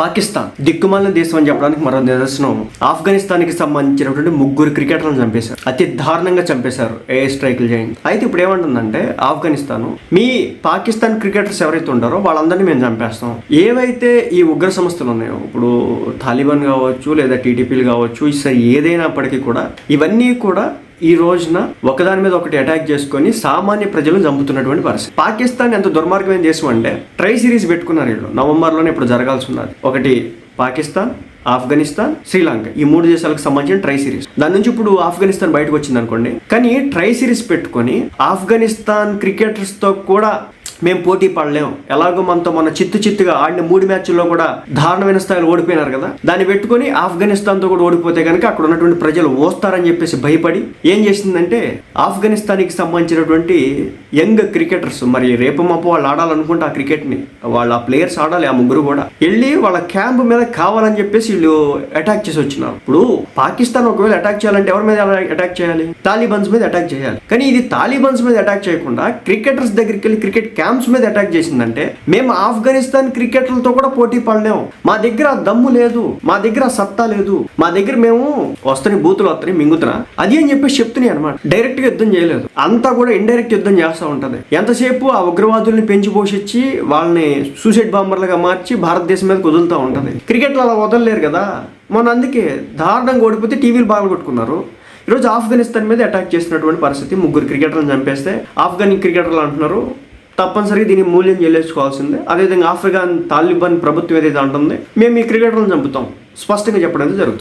పాకిస్తాన్ దిక్కుమాలిన దేశం అని చెప్పడానికి మరో నిదర్శనం. ఆఫ్ఘనిస్తాన్కి సంబంధించినటువంటి ముగ్గురు క్రికెటర్లను చంపేశారు. అతి దారుణంగా చంపేశారు ఏ స్ట్రైకులు చేయండి. అయితే ఇప్పుడు ఏమంటుందంటే ఆఫ్ఘనిస్తాన్ మీ పాకిస్తాన్ క్రికెటర్స్ ఎవరైతే ఉంటారో వాళ్ళందరినీ మేము చంపేస్తాం. ఏవైతే ఈ ఉగ్ర సంస్థలు ఉన్నాయో ఇప్పుడు తాలిబాన్ కావచ్చు లేదా టీడీపీలు కావచ్చు ఈసారి ఏదైనప్పటికీ కూడా ఇవన్నీ కూడా ఈ రోజున ఒకదాని మీద ఒకటి అటాక్ చేసుకొని సామాన్య ప్రజలను చంపుతున్నటువంటి పరిస్థితి. పాకిస్తాన్ ఎంత దుర్మార్గమైన దేశం అంటే ట్రై సిరీస్ పెట్టుకున్నారు వీళ్ళు. నవంబర్లోనే ఇప్పుడు జరగాల్సి ఉన్నది. ఒకటి పాకిస్తాన్ ఆఫ్ఘనిస్తాన్ శ్రీలంక ఈ మూడు దేశాలకు సంబంధించిన ట్రై సిరీస్ దాని నుంచి ఇప్పుడు ఆఫ్ఘనిస్తాన్ బయటకు వచ్చింది అనుకోండి కానీ ట్రై సిరీస్ పెట్టుకొని ఆఫ్ఘనిస్తాన్ క్రికెటర్స్తో కూడా మేము పోటీ పడలేం. ఎలాగో మనతో మన చిత్తు చిత్తుగా ఆడిన మూడు మ్యాచ్ల్లో కూడా దారుణమైన స్థాయిలో ఓడిపోయినారు కదా. దాన్ని పెట్టుకొని ఆఫ్ఘనిస్తాన్తో కూడా ఓడిపోతే కనుక అక్కడ ఉన్నటువంటి ప్రజలు ఓస్తారని చెప్పేసి భయపడి ఏం చేసిందంటే ఆఫ్ఘనిస్తాన్కి సంబంధించినటువంటి యంగ్ క్రికెటర్స్ మరి రేపు మాపు వాళ్ళు ఆడాలనుకుంటే ఆ క్రికెట్ని వాళ్ళ ప్లేయర్స్ ఆడాలి ఆ ముగ్గురు కూడా. వెళ్ళి వాళ్ళ క్యాంప్ మీద కావాలని చెప్పేసి వీళ్ళు అటాక్ చేసి వచ్చినారు. ఇప్పుడు పాకిస్తాన్ ఒకవేళ అటాక్ చేయాలంటే ఎవరి మీద అటాక్ చేయాలి? తాలిబన్స్ మీద అటాక్ చేయాలి. కానీ ఇది తాలిబన్స్ మీద అటాక్ చేయకుండా క్రికెటర్స్ దగ్గరికి వెళ్ళి క్రికెట్ క్యాంప్ క్యాంప్స్ మీద అటాక్ చేసిందంటే మేము ఆఫ్ఘనిస్తాన్ క్రికెటర్లతో కూడా పోటీ పడలేము. మా దగ్గర దమ్ము లేదు మా దగ్గర సత్తా లేదు మా దగ్గర మేము వస్తాయి బూతులు వస్తాయి మింగుతున్నా. అది అని చెప్పేసి చెప్తున్నాయి అనమాట డైరెక్ట్గా యుద్ధం చేయలేదు. అంతా కూడా ఇండైరెక్ట్ యుద్ధం చేస్తూ ఉంటది. ఎంతసేపు ఆ ఉగ్రవాదుల్ని పెంచి పోషించి వాళ్ళని సూసైడ్ బాంబర్లుగా మార్చి భారతదేశం మీద కుదులుతూ ఉంటది. క్రికెట్లో అలా వదలలేరు కదా. మొన్న అందుకే దారుణంగా ఓడిపోతే టీవీలు బాగా కొట్టుకున్నారు. ఈరోజు ఆఫ్ఘనిస్తాన్ మీద అటాక్ చేసినటువంటి పరిస్థితి ముగ్గురు క్రికెటర్లను చంపేస్తే ఆఫ్ఘన్ క్రికెటర్లు అంటున్నారు తప్పనిసరిగా దీని మూల్యం చెల్లించుకోవాల్సిందే అదేవిధంగా ఆఫ్రికాన్ తాలిబాన్ ప్రభుత్వం ఏదైతే అంటుంది మేము ఈ క్రికెటర్లను చంపుతాం. స్పష్టంగా చెప్పడం జరుగుతుంది.